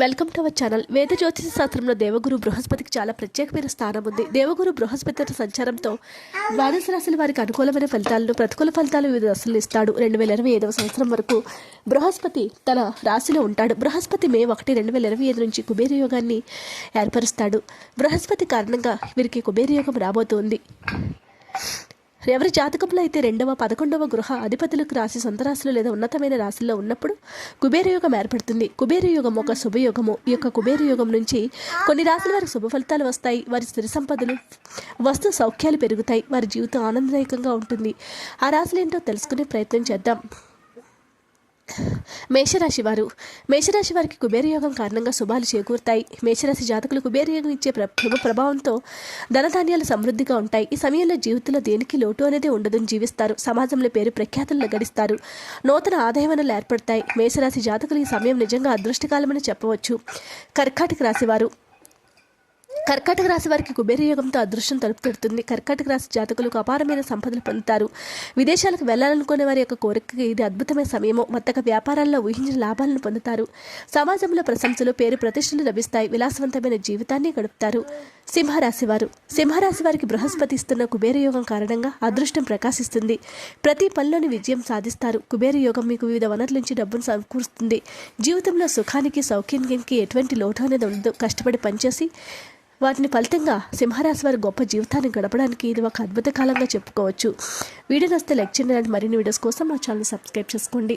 Welcome to our channel వేద జ్యోతిష శాస్త్రంలో దేవగురు బృహస్పతికి చాలా ప్రత్యేకమైన స్థానం ఉంది. దేవగురు బృహస్పతి సంచారంతో ద్వాదశ రాశుల వారికి అనుకూలమైన ఫలితాలను ప్రతికూల ఫలితాలు వివిధ దశలు ఇస్తాడు. రెండు వేల ఇరవై ఐదవ సంవత్సరం వరకు బృహస్పతి తన రాశిలో ఉంటాడు. బృహస్పతి మే ఒకటి రెండు వేల ఇరవై ఐదు నుంచి కుబేర యోగాన్ని ఏర్పరుస్తాడు. బృహస్పతి కారణంగా వీరికి కుబేర యోగం రాబోతోంది. ఎవరి జాతకంలో అయితే రెండవ పదకొండవ గృహ అధిపతులకు రాశి సొంత రాశులు లేదా ఉన్నతమైన రాశుల్లో ఉన్నప్పుడు కుబేర యోగం ఏర్పడుతుంది. కుబేర యోగం ఒక శుభయోగము. ఈ యొక్క కుబేర యోగం నుంచి కొన్ని రాశుల వారికి శుభ ఫలితాలు వస్తాయి. వారి స్థిర సంపదలు వస్తు సౌఖ్యాలు పెరుగుతాయి. వారి జీవితం ఆనందదాయకంగా ఉంటుంది. ఆ రాశులు ఏంటో తెలుసుకునే ప్రయత్నం చేద్దాం. మేషరాశి వారు. మేషరాశి వారికి కుబేరయోగం కారణంగా శుభాలు చేకూరుతాయి. మేషరాశి జాతకులు కుబేరయోగం ఇచ్చే ప్రభు ప్రభావంతో ధనధాన్యాలు సమృద్ధిగా ఉంటాయి. ఈ సమయంలో జీవితంలో దేనికి లోటు అనేది ఉండదని జీవిస్తారు. సమాజంలో పేరు ప్రఖ్యాతులను గడిస్తారు. నూతన ఆదాయ వనరులు ఏర్పడతాయి. మేషరాశి జాతకులు ఈ సమయం నిజంగా అదృష్టకాలమని చెప్పవచ్చు. కర్కాటక రాశి వారు. కర్కాటక రాశి వారికి కుబేర యోగంతో అదృష్టం తలుపు పెడుతుంది కర్కాటక రాశి జాతకులకు అపారమైన సంపదలు పొందుతారు. విదేశాలకు వెళ్ళాలనుకునే వారి యొక్క కోరికకి ఇది అద్భుతమైన సమయము. వర్తక వ్యాపారాల్లో ఊహించిన లాభాలను పొందుతారు. సమాజంలో ప్రశంసలు పేరు ప్రతిష్టలు లభిస్తాయి. విలాసవంతమైన జీవితాన్ని గడుపుతారు. సింహరాశి వారు. సింహరాశి వారికి బృహస్పతి ఇస్తున్న కుబేర యోగం కారణంగా అదృష్టం ప్రకాశిస్తుంది. ప్రతి పనిలోని విజయం సాధిస్తారు. కుబేర యోగం మీకు వివిధ వనరుల నుంచి డబ్బును సమకూరుస్తుంది. జీవితంలో సుఖానికి సౌఖ్యానికి ఎటువంటి లోటు అనేది ఉండదు. కష్టపడి పనిచేసి వాటిని ఫలితంగా సింహరాశి వారి గొప్ప జీవితాన్ని గడపడానికి ఇది ఒక అద్భుత కాలంగా చెప్పుకోవచ్చు. వీడియో నస్తే లైక్ చేయండి మరిన్ని వీడియోస్ కోసం మా ఛానల్ సబ్స్క్రైబ్ చేసుకోండి.